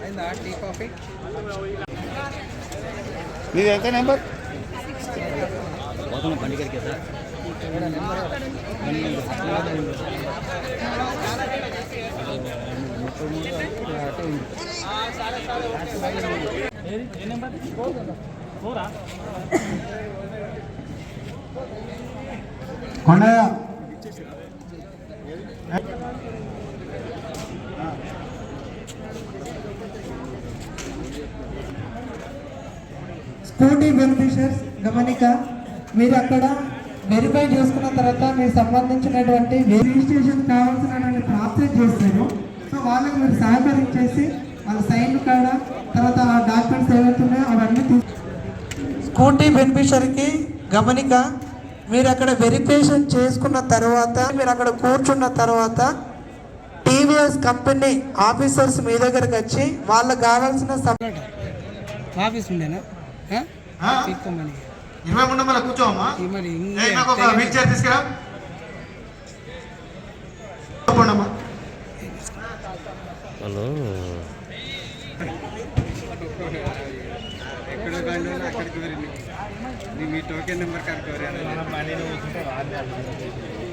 అయిందా tea coffee మీది ఎంత నెంబర్? కొండయ్య స్కూటీ బెనిఫిషియర్స్ గమనిక మీరు అక్కడ వెరిఫై చేసుకున్న తర్వాత మీకు సంబంధించినటువంటి రిజిస్ట్రేషన్ కావాల్సిన ప్రాసెస్ చేస్తారు. సో వాళ్ళకి మీరు సహకరించేసి వాళ్ళ సైన్ కాడ తర్వాత ఆ డాక్యుమెంట్స్ ఏవైతే ఉన్నాయో అవన్నీ స్కూటీ బెనిఫిషరీకి గమనిక మీరు అక్కడ వెరిఫికేషన్ చేసుకున్న తర్వాత మీరు అక్కడ కూర్చున్న తర్వాత టీవీఎస్ కంపెనీ ఆఫీసర్స్ మీ దగ్గరకు వచ్చి వాళ్ళకి కావాల్సిన ఆఫీస్ ఉండేనా? ఇరవై మూడు నెంబర్లో కూర్చోమ్మా. మరి నాకు ఒక వీల్ చైర్ తీసుకురా. హలో. ఎక్కడ కానీ అక్కడికి వెళ్ళి మీ టోకెన్ నెంబర్ కనుక్కోరు స్కూటీని దయచేసి మీ ఉంది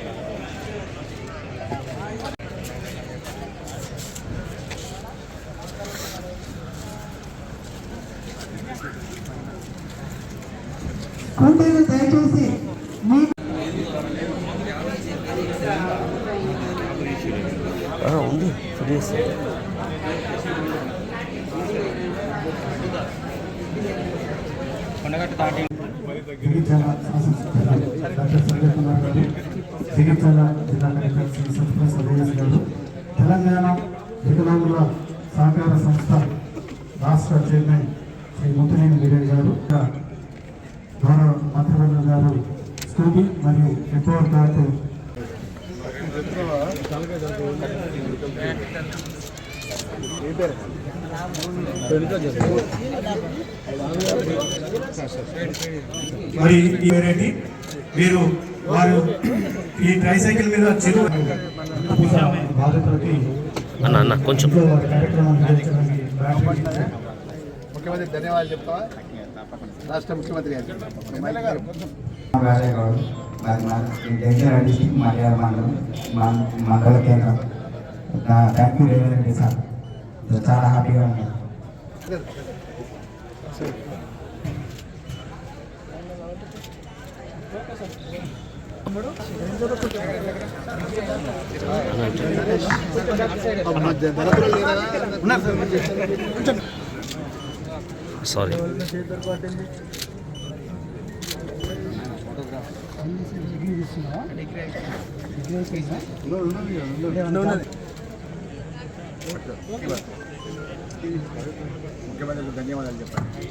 ప్లీజ్ కొండగట్టు దాటి జగిత్యాల శాసనసభ్యులు డాక్టర్ సంజయ్ కుమార్ గారు జగిత్యాల జిల్లా సదయస్ గారు తెలంగాణ వికలాంగుల సహకార సంస్థ రాష్ట్ర చైర్మన్ శ్రీ ముత్తనేని వీరయ్య గారు. గౌరవ మంత్రివర్గ గారు స్కూబీ మరియు ఎంపవర్ కార్డు మరి ఈ వేరేంటి మీరు వారు ఈ ట్రైసైకిల్ మీద చిరు బాధితులకి అన్న అన్న కొంచెం. ముఖ్యమంత్రి ధన్యవాదాలు చెప్తావా? రాష్ట్ర ముఖ్యమంత్రి మండలం కేంద్రం థ్యాంక్ యూ రేవంత్ సార్ చాలా హ్యాపీగా ఉంది సారీ ముఖ్యమంత్రికి ధన్యవాదాలు చెప్పండి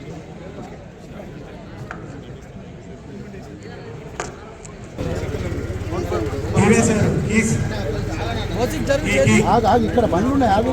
టీవీఎస్ కీస్. ఈ కీ ఇక్కడ బండ్లు ఉన్నాయి ఆగు.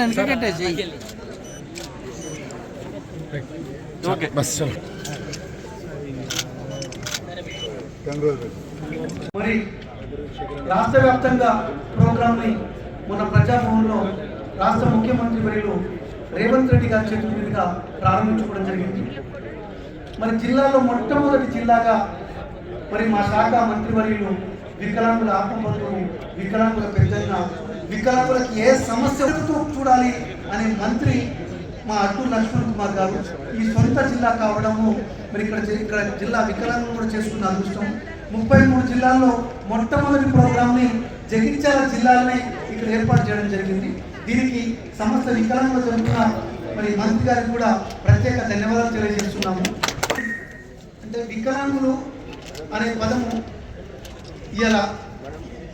వెనక కట్టేసి బస్ చలో. మరి రాష్ట్ర వ్యాప్తంగా ప్రోగ్రామ్ని మన ప్రజాభవన్లో రాష్ట్ర ముఖ్యమంత్రి వర్యులు రేవంత్ రెడ్డి గారి చేతుల మీదుగా ప్రారంభించుకోవడం జరిగింది. మరి జిల్లాలో మొట్టమొదటి జిల్లాగా మరి మా శాఖ మంత్రివర్యులు వికలాంగుల ఆత్మబంధువు వికలాంగుల పెద్దన్న వికలాంగులకు ఏ సమస్య చూడాలి అనే మంత్రి మా అడ్డు లక్ష్మణ్ కుమార్ గారు ఈ సొంత జిల్లా కావడము మరి ఇక్కడ ఇక్కడ జిల్లా వికలాంగులు కూడా చేసుకున్న అదృష్టం. ముప్పై మూడు జిల్లాల్లో మొట్టమొదటి ప్రోగ్రామ్ని జగిత్యాల జిల్లాలోనే ఇక్కడ ఏర్పాటు చేయడం జరిగింది. దీనికి సమస్త వికలాంగులు జరుగుతున్న మరి మంత్రి గారికి కూడా ప్రత్యేక ధన్యవాదాలు తెలియజేస్తున్నాము. అంటే వికలాంగులు అనే పదము ఇలా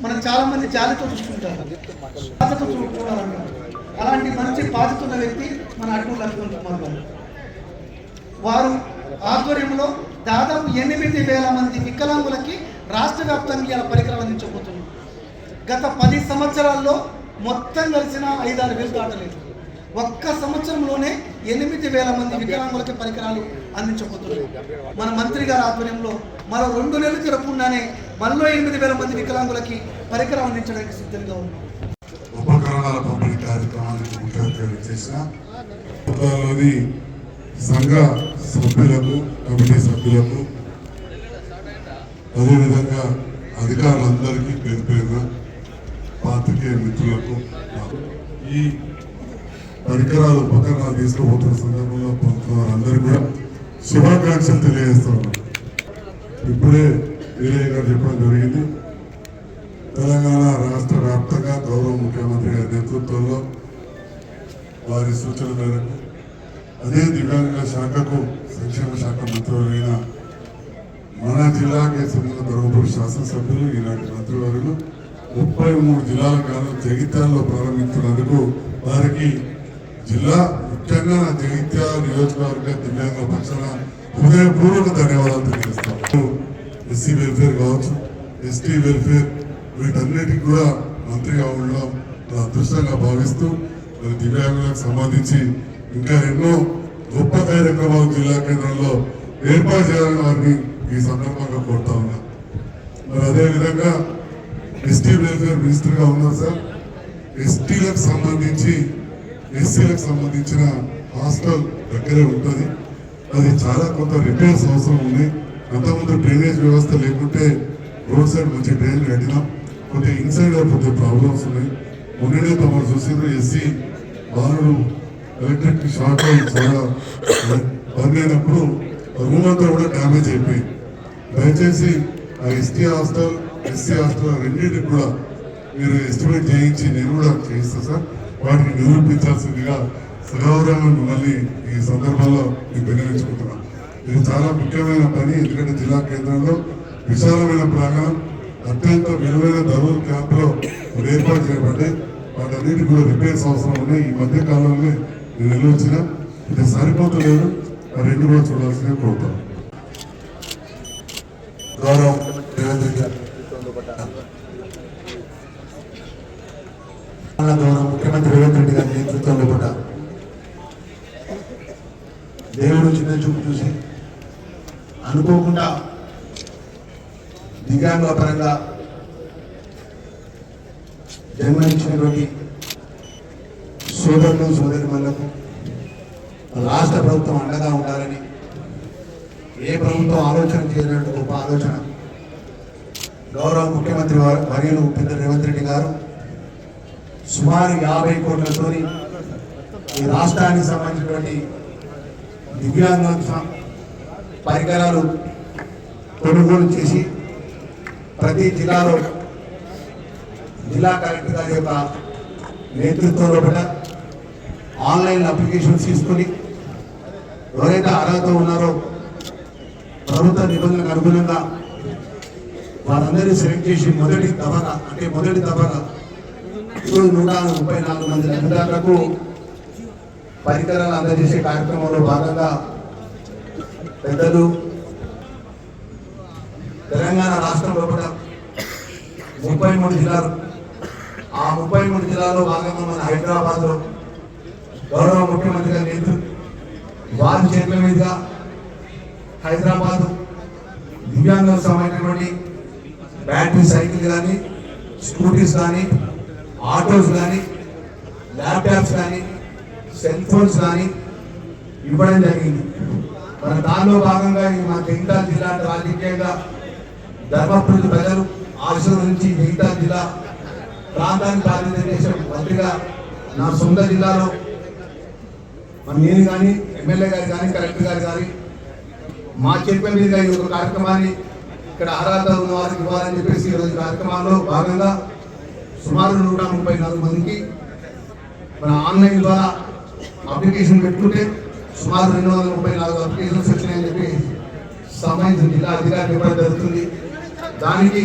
మనం చాలా మంది జాలితో చూసుకుంటారు బాధతో చూడాలంటారు అలాంటి మంచి బాధతున్న వ్యక్తి మన అడ్డు లక్ష్మణ్ కుమార్ గారు. వారు ఆధ్వర్యంలో దాదాపు ఎనిమిది వేల మంది వికలాంగులకి రాష్ట్ర వ్యాప్తంగా ఇలా పరికరం అందించబోతున్నారు. గత పది సంవత్సరాల్లో మొత్తం కలిసిన ఐదారు వేలు దాటలేదు. ఒక్క సంవత్సరంలోనే ఎనిమిది వేల మంది వికలాంగులకి పరికరాలు అందించబోతున్నారు మన మంత్రి గారి ఆధ్వర్యంలో మరో రెండు నెలలు తిరగకుండానే మళ్ళీ ఎనిమిది వేల మంది వికలాంగులకి పరికరం అందించడానికి సిద్ధంగా ఉన్నాం. ఉపకరణాల పంపిణీ కార్యక్రమానికి ముఖ్య అతిథిగా చేసిన సంఘ సభ్యులకు కమిటీ సభ్యులకు అదేవిధంగా అధికారులందరికీ పేరు పేరున పాత్రికేయ మిత్రులకు ఈ పరికరాలు ఉపకరణాలు తీసుకుపోతున్న సందర్భంలో పొందుతున్న అందరికీ కూడా శుభాకాంక్షలు తెలియజేస్తున్నాను ఇప్పుడే వీరయ్య గారు చెప్పడం జరిగింది. తెలంగాణ రాష్ట్ర వ్యాప్తంగా గౌరవ ముఖ్యమంత్రి గారి నేతృత్వంలో వారి సూచన మేరకు అదే దివ్యాంగుల శాఖకు సంక్షేమ శాఖ మంత్రులైన మన జిల్లాకి చెందిన ధర్మపురి శాసనసభ్యులు ఈనాటి మంత్రివర్యులు ముప్పై మూడు జిల్లాల కాలం జగిత్యాల్లో ప్రారంభించినందుకు వారికి జిల్లా ముఖ్యంగా నా జగిత్యాల నియోజకవర్గ దివ్యాంగుల పక్షాన హృదయపూర్వక ధన్యవాదాలు తెలియజేస్తాను. ఎస్సీ వెల్ఫేర్ కావచ్చు ఎస్టీ వెల్ఫేర్ వీటన్నిటికి కూడా మంత్రిగా ఉండడం నా అదృష్టంగా భావిస్తూ మరి దివ్యాంగులకు సంబంధించి ఇంకా ఎన్నో గొప్ప కార్యక్రమాలు జిల్లా కేంద్రంలో ఏర్పాటు చేయాలని వారిని ఈ సందర్భంగా కోరుతా ఉన్నా. మరి అదేవిధంగా ఎస్టీ వెల్ఫేర్ మినిస్టర్గా ఉన్నారు సార్. ఎస్టీలకు సంబంధించి ఎస్సీలకు సంబంధించిన హాస్టల్ దగ్గరే ఉంటుంది. అది చాలా కొంత రిపేర్స్ అవసరం ఉంది. అంతకుముందు డ్రైనేజ్ వ్యవస్థ లేకుంటే రోడ్ సైడ్ మంచి డ్రైన్ కట్టినాం. కొంత ఇన్సైడ్ కొంత ప్రాబ్లమ్స్ ఉన్నాయి. మొన్ననే తమరు చూసిండ్రు ఎస్సీ బాలుడు ఎలక్ట్రిక్ షార్ట్ చాలా బంద్ అయినప్పుడు రూమ్ అంతా కూడా డ్యామేజ్ అయిపోయింది దయచేసి ఆ ఎస్టీ హాస్టల్ ఎస్సీ హాస్టల్ రెండింటికి కూడా మీరు ఎస్టిమేట్ చేయించి నేను కూడా చేయిస్తాను సార్. వాటిని నిరూపించాల్సిందిగా సగౌరవంగా మిమ్మల్ని ఈ సందర్భంలో నేను వినియోగించుకుంటున్నాను ఇది చాలా ముఖ్యమైన పని ఎందుకంటే జిల్లా కేంద్రంలో విశాలమైన ప్రాంగణం అత్యంత విలువైన ధరల క్యాంపులో ఏర్పాటు చేయబడ్డాయి వాటన్నిటికి కూడా రిపేర్స్ అవసరం ఉన్నాయి ఈ మధ్య కాలంలో నేను వెళ్ళొచ్చిన ఇది సరిపోతలేదు రెండు కూడా చూడాల్సిందే గౌరవం తెలంగాణ గౌరవ ముఖ్యమంత్రి రేవంత్ రెడ్డి గారి నేతృత్వంలో కూడా దేవుడు చిన్న చూపు చూసి అనుకోకుండా దివ్యాంగుల పరంగా జన్మనిచ్చినటువంటి సోదరులు సోదరిమణులకు రాష్ట్ర ప్రభుత్వం అండగా ఉండాలని ఏ ప్రభుత్వం ఆలోచన చేయనట్టు గొప్ప ఆలోచన గౌరవ ముఖ్యమంత్రి వారు వర్యులు పెద్ద రేవంత్ రెడ్డి గారు సుమారు యాభై కోట్లతో ఈ రాష్ట్రానికి సంబంధించినటువంటి దివ్యాంగులకు పరికరాలు కొనుగోలు చేసి ప్రతి జిల్లాలో జిల్లా కలెక్టర్ గారి యొక్క నేతృత్వంలో కూడా ఆన్లైన్ అప్లికేషన్స్ తీసుకొని ఎవరైతే అర్హత ఉన్నారో ప్రభుత్వ నిబంధనలకు అనుగుణంగా వారందరినీ సెలెక్ట్ చేసి మొదటి దఫగా అంటే మొదటి దఫగా ఈరోజు నూట ముప్పై నాలుగు మంది లబ్ధిదారులకు పరికరాలు అందజేసే కార్యక్రమంలో భాగంగా పెద్దలు తెలంగాణ రాష్ట్రంలో లోపల ముప్పై మూడు జిల్లాలు. ఆ ముప్పై మూడు జిల్లాలో భాగంగా మన హైదరాబాద్లో గౌరవ ముఖ్యమంత్రి గారి నేతృత్వం వారి చేతుల మీదుగా హైదరాబాద్ దివ్యాంగులకు సంబంధించినటువంటి బ్యాటరీ సైకిల్ కానీ స్కూటీస్ కానీ ఆటోస్ కానీ ల్యాప్టాప్స్ కానీ సెల్ ఫోన్స్ కానీ ఇవ్వడం జరిగింది. మన దానిలో భాగంగా ఈ మన జగిత్యాల జిల్లా రాజకీయంగా ధర్మపురి ప్రజలు ఆశీర్వదించి జగిత్యాల జిల్లా ప్రాంతానికి ప్రాతినిధ్యం చేసిన మంత్రిగా నా సొంత జిల్లాలో మరి నేను కానీ ఎమ్మెల్యే గారు కానీ కలెక్టర్ గారు కానీ మా చేతుల మీదుగా ఈ ఒక కార్యక్రమాన్ని ఇక్కడ అర్హత ఉన్న వారికి ఇవ్వాలని చెప్పేసి ఈరోజు కార్యక్రమాల్లో భాగంగా సుమారు నూట ముప్పై నాలుగు మందికి మన ఆన్లైన్ ద్వారా అప్లికేషన్ పెట్టుకుంటే సుమారు రెండు వందల ముప్పై నాలుగు అప్లికేషన్స్ వచ్చినాయని చెప్పి సంబంధించిన జిల్లా అధికారి ఇవ్వడం జరుగుతుంది. దానికి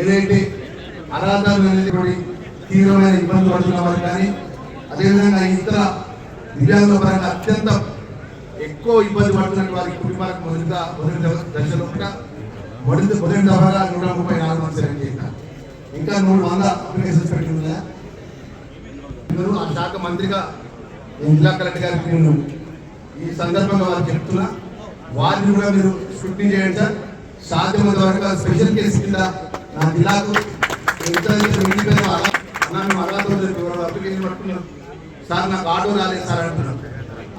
ఏదైతే అర్హత అనేటువంటి తీవ్రమైన ఇబ్బంది పడుతున్న వారు కానీ అదేవిధంగా ఇతర దివ్యాంగుల పరంగా అత్యంత ఎక్కువ ఇబ్బంది పడుతున్న వారి కుటుంబాలకు మొదటి మొదటి దశలో కూడా మొదటి మొదటి దఫాగా నూట ముప్పై నాలుగు మంది సెలెక్ట్ చేశారు. ఇంకా నూరు వంద అప్లికేషన్స్ పెట్టి ఉన్నాయా ఆ శాఖ మంత్రిగా జిల్లా కలెక్టర్ గారికి నేను ఈ సందర్భంగా వారు చెప్తున్నా. వారిని కూడా మీరు స్క్రూటినీ చేయండి సార్. సాధ్యమైనంత వరకు స్పెషల్ కేసు కింద నా జిల్లాకు మేము అర్హత అప్లికేషన్ పట్టుకున్నాం సార్ నాకు ఆటో రాలేదు సార్ అంటున్నాం.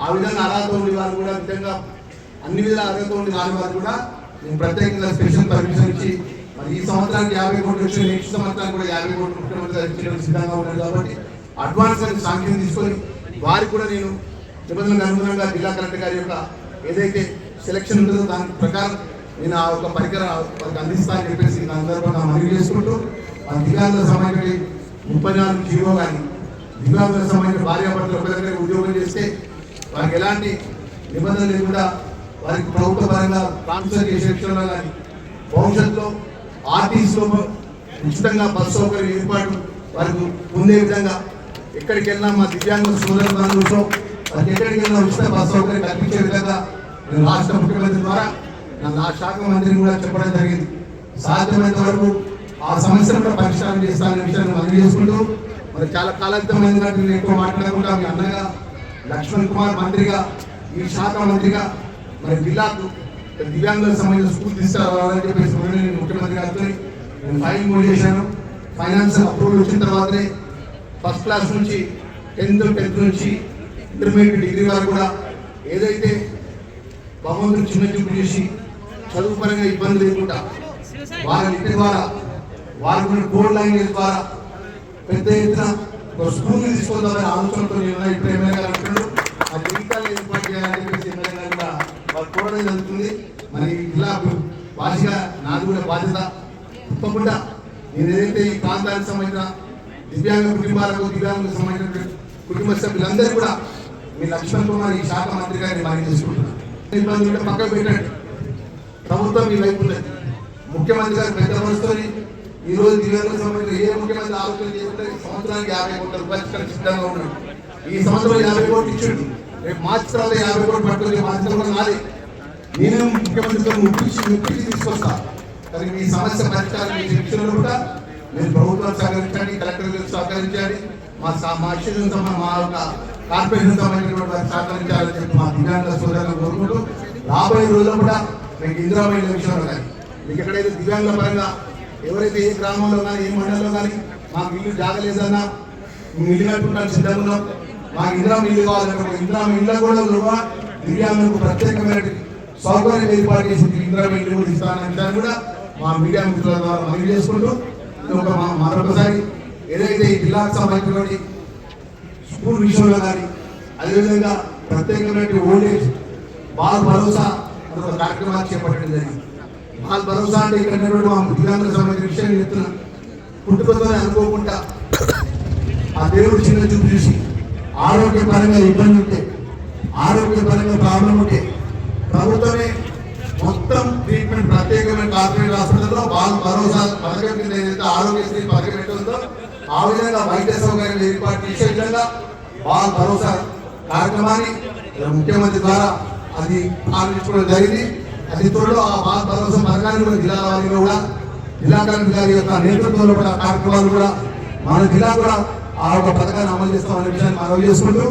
ఆ విధంగా అర్హత ఉండి వారు కూడా నిజంగా అన్ని విధాల అర్హత ఉండి కాని వారు కూడా నేను ప్రత్యేకంగా స్పెషల్ పర్మిషన్ ఇచ్చి మరి ఈ సంవత్సరానికి యాభై కోట్లు వచ్చి నెక్స్ట్ సంవత్సరానికి కూడా యాభై కోట్లు ముఖ్యమంత్రి గారు సిద్ధంగా ఉన్నారు కాబట్టి అడ్వాన్స్ అని సాంఖ్యం తీసుకొని వారికి కూడా నేను నిబంధనలకు అనుగుణంగా జిల్లా కలెక్టర్ గారి యొక్క ఏదైతే సెలక్షన్ ఉంటుందో దాని ప్రకారం నేను ఆ ఒక పరికరం వారికి అందిస్తానని చెప్పేసి నా సందర్భంగా మనవి చేసుకుంటూ ఆ దివ్యాంగుల సంబంధించి ముప్పై నాలుగు జీవో కానీ దివ్యాంగుల సంబంధించిన భార్యాభర్తలు ఒక దగ్గర ఉద్యోగం చేస్తే వారికి ఎలాంటి నిబంధనలు లేకుండా వారికి ప్రభుత్వ పరంగా ట్రాన్స్ఫర్ చేసే విషయంలో కానీ భవిష్యత్తులో ఆర్టీసీలో ఉచితంగా బస్ సౌకర్యం ఏర్పాటు వారికి పొందే విధంగా ఎక్కడికి వెళ్ళినా మా దివ్యాంగ సోదర బంధువులతో వారికి ఎక్కడికి వెళ్ళినా ఉచిత బస్ సౌకర్యం కల్పించే విధంగా నేను రాష్ట్ర ముఖ్యమంత్రి ద్వారా నా నా శాఖ మంత్రిని కూడా చెప్పడం జరిగింది. సాధ్యమైనంత వరకు ఆ సమస్యను కూడా పరిష్కారం చేస్తాననే విషయాన్ని మనం చేసుకుంటూ మరి చాలా కాలాతీతమైంది నేను ఎక్కువ మాట్లాడకుండా మీ అన్నగా లక్ష్మణ్ కుమార్ మంత్రిగా ఈ శాఖ మంత్రిగా మరి జిల్లాకు దివ్యాంగుల సంబంధించిన స్కూల్ తీసుకురావాలని చెప్పేసి నేను ముఖ్యమంత్రి గారితో నేను ఫైల్ కూడా చేశాను. ఫైనాన్స్ అప్రూవల్ వచ్చిన తర్వాతనే ఫస్ట్ క్లాస్ నుంచి టెన్త్ టెన్త్ నుంచి ఇంటర్మీడియట్ డిగ్రీ వరకు కూడా ఏదైతే భగవంతుడు చిన్న చూపు చేసి చదువు పరంగా ఇబ్బంది లేకుండా వారి ఇంటి ద్వారా వారి కోడ్ లాంగ్వేజ్ ద్వారా పెద్ద ఎత్తున ఒక స్కూల్ తీసుకుందామనే ఆలోచనతో నేను ఇప్పుడు ఎమ్మెల్యే గారు అంటున్నాడు ఆ జీవితాలు ఏర్పాటు చేయాలని చెప్పేసి ఎమ్మెల్యే గారు కూడా వారు కోరడం జరుగుతుంది. మరి జిల్లా భాషగా నాది కూడా బాధ్యత. తప్పకుండా నేను ఏదైతే ఈ ప్రాంతానికి సంబంధించిన దివ్యాంగ కుటుంబాలకు దివ్యాంగులకు సంబంధించిన కుటుంబ సభ్యులందరూ కూడా మీ లక్ష్మణ్ కుమార్ ఈ శాఖ మంత్రి గారిని మనం చేసుకుంటున్నాను ఇబ్బంది ఉంటే పక్కకు పెట్టండి. ప్రభుత్వం మీ వైపు ఉన్నది. ముఖ్యమంత్రి గారు పెద్ద మనసుతోని ఈ రోజు దివ్యాంగులకు సంబంధించిన ఏ ముఖ్యమంత్రి ఆలోచన చేయకుండా సంవత్సరానికి యాభై కోట్ల రూపాయలు సిద్ధంగా ఉన్నాడు ఈ సంవత్సరం యాభై కోట్లు ఇచ్చిండు. రేపు మార్చి తర్వాత యాభై కోట్లు పట్టుకుని మార్చి తర్వాత నాది నేను ముఖ్యమంత్రితో ముప్పించి ముప్పించి తీసుకొస్తా. కానీ మీ సమస్య పరిష్కారం మీ విషయంలో కూడా మీరు ప్రభుత్వం సహకరించండి కలెక్టర్ గారు సహకరించాలి. మా మా ఇష్యూని మా యొక్క కార్పొరేషన్ సంబంధించినటువంటి వారికి సహకరించాలని చెప్పి మా దివ్యాంగ సోదరులు కోరుకుంటూ రాబోయే రోజుల్లో కూడా మీకు ఇందిరామైన విషయాలు కానీ మీకు ఎక్కడైతే దివ్యాంగుల పరంగా ఎవరైతే ఏ గ్రామంలో కానీ ఏ మండలంలో కానీ మాకు ఇల్లు జాగలేదన్నా ఇల్లు కట్టుకుంటాను సిద్ధంగా మాకు ఇందిరా ఇల్లు కావాలంటే ఇందిరా ఇళ్ళ కూడా కూడా దివ్యాంగులకు ప్రత్యేకమైన సౌకర్యం ఏర్పాటు చేసి ఇందిరా ఇల్లు కూడా ఇస్తానని విషయాన్ని కూడా మా మీడియా మిత్రుల ద్వారా మనవి చేసుకుంటూ ఒక మరొకసారి ఏదైతే ఈ జిల్లాకు సంబంధించినటువంటి స్కూల్ విషయంలో కానీ అదేవిధంగా ప్రత్యేకమైన ఓల్డేజ్ బాల్ భరోసా అనే ఒక కార్యక్రమాన్ని చేపట్టడం జరిగింది. బాల్ భరోసా అంటే ఇక్కడ ఉన్నటువంటి మా దివ్యాంగులకు సంబంధించిన విషయం చెప్తున్నా. పుట్టుకతోనే అనుకోకుండా ఆ దేవుడు చిన్న చూపు చూసి ఆరోగ్యపరంగా ఇబ్బంది ఉంటే ఆరోగ్యపరంగా ప్రాబ్లం ఉంటే ప్రభుత్వమే మొత్తం ట్రీట్మెంట్ ప్రత్యేకమైన కార్పొరేట్ హాస్పిటల్లో వాళ్ళు భరోసా పథకం కింద ఏదైతే ఆరోగ్యశ్రీ పథకం ఎట్టుందో ఆ విధంగా వైద్య సౌకర్యాలు ఏర్పాటు చేసే విధంగా వాళ్ళ భరోసా కార్యక్రమాన్ని ముఖ్యమంత్రి ద్వారా అది ప్రారంభించుకోవడం జరిగింది. అది త్వరలో ఆ బాల భరోసా పథకాన్ని కూడా జిల్లా వారిలో కూడా జిల్లా కలెక్టర్ గారి యొక్క నేతృత్వంలో కూడా కార్యక్రమాలు కూడా మన జిల్లా కూడా ఆ యొక్క పథకాన్ని అమలు చేస్తామనే విషయాన్ని మనవి చేసుకుంటూ